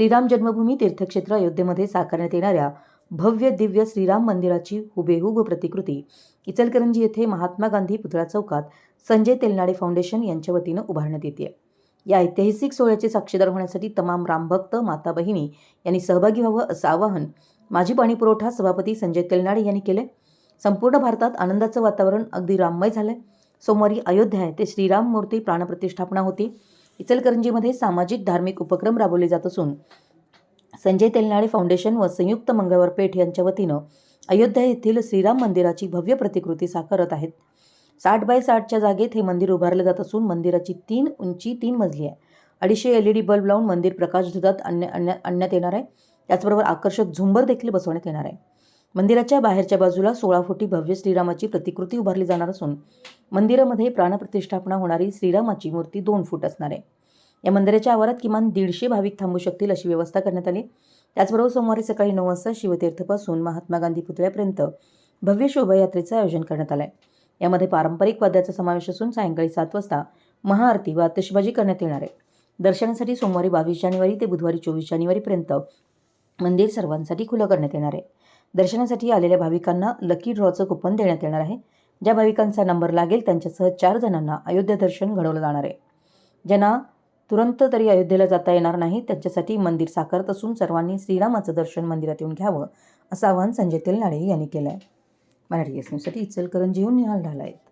श्रीराम जन्मभूमी तीर्थक्षेत्र अयोध्येमध्ये साकारण्यात येणाऱ्या भव्य दिव्य श्रीराम मंदिराची हुबेहूब प्रतिकृती. इचलकरंजी येथे महात्मा गांधी पुतळा चौकात संजय तेलनाडे फाउंडेशन यांच्या वतीनं उभारण्यात येते. या ऐतिहासिक सोहळ्याचे साक्षीदार होण्यासाठी तमाम रामभक्त माता बहिणी यांनी सहभागी व्हावं असं आवाहन माजी पाणीपुरवठा सभापती संजय तेलनाडे यांनी केले संपूर्ण भारतात आनंदाचं वातावरण अगदी राममय झालंय. सोमवारी अयोध्या येथे श्रीराम मूर्ती प्राणप्रतिष्ठापना होती. इचलकरंजीमध्ये सामाजिक धार्मिक उपक्रम राबवले जात असून संजय तेलनाडे फाउंडेशन व संयुक्त मंगळवार पेठ यांच्या वतीनं अयोध्या येथील श्रीराम मंदिराची भव्य प्रतिकृती साकारत आहेत. साठ बाय साठच्या जागेत हे मंदिर उभारलं जात असून मंदिराची तीन उंची तीन मजली आहे. अडीचशे एल ई डी बल्ब लावून मंदिर प्रकाशझोतात आणण्या आणण्या आणण्यात येणार आहे. त्याचबरोबर आकर्षक झुंबर देखील बसवण्यात येणार आहे. मंदिराच्या बाहेरच्या बाजूला सोळा फुटी भव्य श्रीरामाची प्रतिकृती उभारली जाणार असून मंदिरामध्ये प्राणप्रतिष्ठापना होणारी श्रीरामाची मूर्ती दोन फूट असणार आहे. या मंदिराच्या आवारात किमान दीडशे भाविक थांबू शकतील अशी व्यवस्था करण्यात आली. त्याचबरोबर सोमवारी सकाळी नऊ वाजता शिवतीर्थपासून महात्मा गांधी पुतळ्यापर्यंत भव्य शोभायात्रेचं आयोजन करण्यात आलं आहे यामध्ये पारंपरिक वाद्याचा समावेश असून सायंकाळी सात वाजता महाआरती व आतिषबाजी करण्यात येणार आहे. दर्शनासाठी सोमवारी बावीस जानेवारी ते बुधवारी चोवीस जानेवारीपर्यंत मंदिर सर्वांसाठी खुलं करण्यात येणार आहे. दर्शनासाठी आलेल्या भाविकांना लकी ड्रॉचं कुपन देण्यात येणार आहे. ज्या भाविकांचा नंबर लागेल त्यांच्यासह चार जणांना अयोध्या दर्शन घडवलं जाणार आहे. ज्यांना तुरंत तरी अयोध्येला जाता येणार नाही. त्यांच्यासाठी मंदिर साकारत असून सर्वांनी श्रीरामाचं दर्शन मंदिरात येऊन घ्यावं असं आवाहन संजय तेलनाडे यांनी केलं आहे मराठी एस न्यूजसाठी इचलकरंजीहून निहाल ढाला आहेत